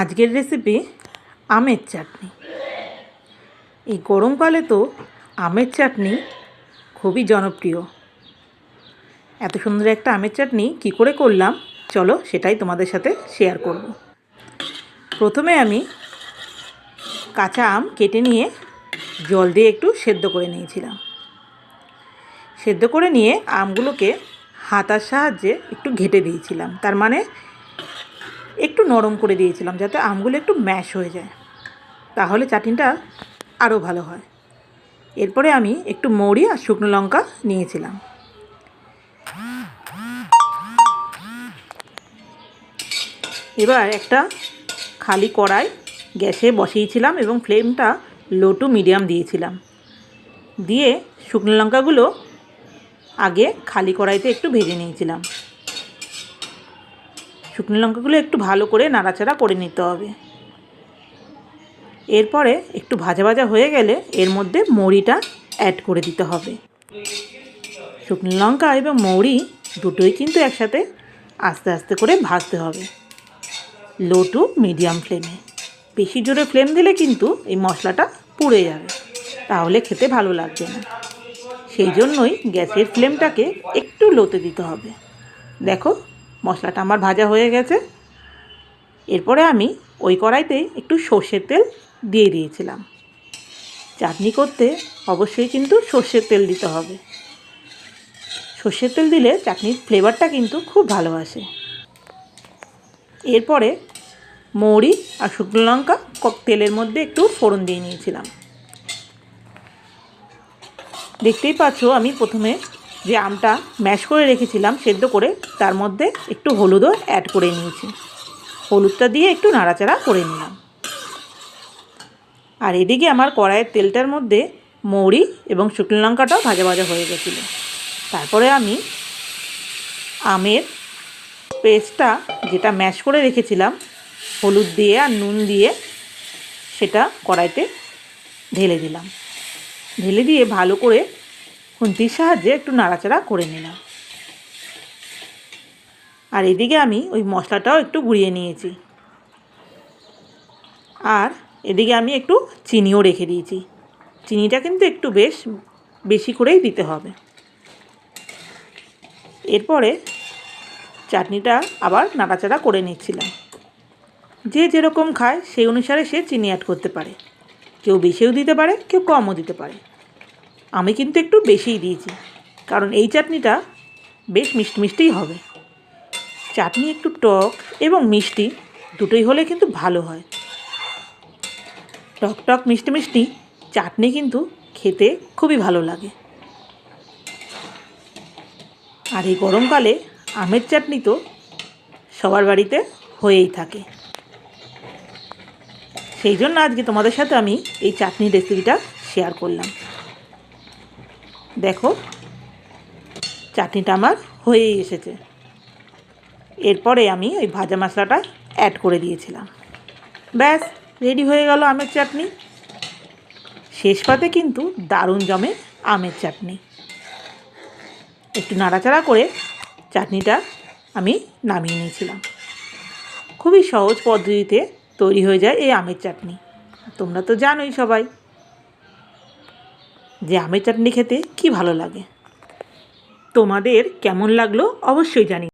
আজকের রেসিপি আমের চাটনি। এই গরমকালে তো আমের চাটনি খুবই জনপ্রিয়। এত সুন্দর একটা আমের চাটনি কি করে করলাম? চলো সেটাই তোমাদের সাথে শেয়ার করব। প্রথমে আমি কাঁচা আম কেটে নিয়ে জল দিয়ে একটু সেদ্ধ করে নিয়েছিলাম। সেদ্ধ করে নিয়ে আমগুলোকে হাতার সাহায্যে একটু ঘেটে দিয়েছিলাম। তার মানে একটু নরম করে দিয়েছিলাম যাতে আমগুলো একটু ম্যাশ হয়ে যায়। তাহলে চাটনিটা আরও ভালো হয়। এরপরে আমি একটু মৌরি আর শুকনো লঙ্কা নিয়েছিলাম। এবার একটা খালি কড়াই গ্যাসে বসিয়েছিলাম এবং ফ্লেমটা লো টু মিডিয়াম দিয়েছিলাম। দিয়ে শুকনো লঙ্কাগুলো আগে খালি কড়াইতে একটু ভেজে নিয়েছিলাম। শুকনো লঙ্কাগুলো একটু ভালো করে নাড়াচাড়া করে নিতে হবে। এরপরে একটু ভাজা ভাজা হয়ে গেলে এর মধ্যে মৌরিটা অ্যাড করে দিতে হবে। শুকনো লঙ্কা এবং মৌরি দুটোই কিন্তু একসাথে আস্তে আস্তে করে ভাজতে হবে। লো টু মিডিয়াম ফ্লেমে বেশি জোরে ফ্লেম দিলে কিন্তু এই মশলাটা পুড়ে যাবে। তাহলে খেতে ভালো লাগবে না। সেই জন্যই গ্যাসের ফ্লেমটাকে একটু লোতে দিতে হবে। দেখো মশলাটা আমার ভাজা হয়ে গেছে। এরপরে আমি ওই কড়াইতে একটু সর্ষের তেল দিয়ে দিয়েছিলাম। চাটনি করতে অবশ্যই কিন্তু সর্ষের তেল দিতে হবে। সর্ষের তেল দিলে চাটনির ফ্লেভারটা কিন্তু খুব ভালো আসে। এরপরে মৌরি আর শুকনো লঙ্কা তেলের মধ্যে একটু ফোড়ন দিয়ে নিয়েছিলাম। দেখতেই পাচ্ছ আমি প্রথমে যে আমটা ম্যাশ করে রেখেছিলাম, সেদ্ধ করে তার মধ্যে একটু হলুদও অ্যাড করে নিয়েছি। হলুদটা দিয়ে একটু নাড়াচাড়া করে নিলাম। আর এদিকে আমার কড়াইয়ের তেলটার মধ্যে মৌরি এবং শুকনো লঙ্কাটাও ভাজা ভাজা হয়ে গেছিল। তারপরে আমি আমের পেস্টটা যেটা ম্যাশ করে রেখেছিলাম, হলুদ দিয়ে আর নুন দিয়ে, সেটা কড়াইতে ঢেলে দিলাম। ঢেলে দিয়ে ভালো করে খুন্তির সাহায্যে একটু নাড়াচাড়া করে নিলাম। আর এদিকে আমি ওই মশলাটাও একটু গুঁড়িয়ে নিয়েছি। আর এদিকে আমি একটু চিনিও রেখে দিয়েছি। চিনিটা কিন্তু একটু বেশ বেশি করেই দিতে হবে। এরপরে চাটনিটা আবার নাড়াচাড়া করে নিচ্ছিলাম। যে যেরকম খায় সেই অনুসারে সে চিনি অ্যাড করতে পারে। কেউ বেশিও দিতে পারে, কেউ কমও দিতে পারে। আমি কিন্তু একটু বেশিই দিয়েছি। কারণ এই চাটনিটা বেশ মিষ্টি মিষ্টিই হবে। চাটনি একটু টক এবং মিষ্টি দুটোই হলে কিন্তু ভালো হয়। টক টক মিষ্টি মিষ্টি চাটনি কিন্তু খেতে খুবই ভালো লাগে। আর এই গরমকালে আমের চাটনি তো সবার বাড়িতে হয়েই থাকে। সেই জন্য আজকে তোমাদের সাথে আমি এই চাটনির রেসিপিটা শেয়ার করলাম। দেখো, চাটনিটা আমার হয়েই এসেছে। এরপরে আমি ওই ভাজা মশলাটা অ্যাড করে দিয়েছিলাম। ব্যাস রেডি হয়ে গেল আমের চাটনি। শেষ পাতে কিন্তু দারুণ জমে আমের চাটনি। একটু নাড়াচাড়া করে চাটনিটা আমি নামিয়ে নিয়েছিলাম। খুবই সহজ পদ্ধতিতে তৈরি হয়ে যায় এই আমের চাটনি। তোমরা তো জানোই সবাই যে আমের চাটনি খেতে কি ভালো লাগে। তোমাদের কেমন লাগল অবশ্যই জানি।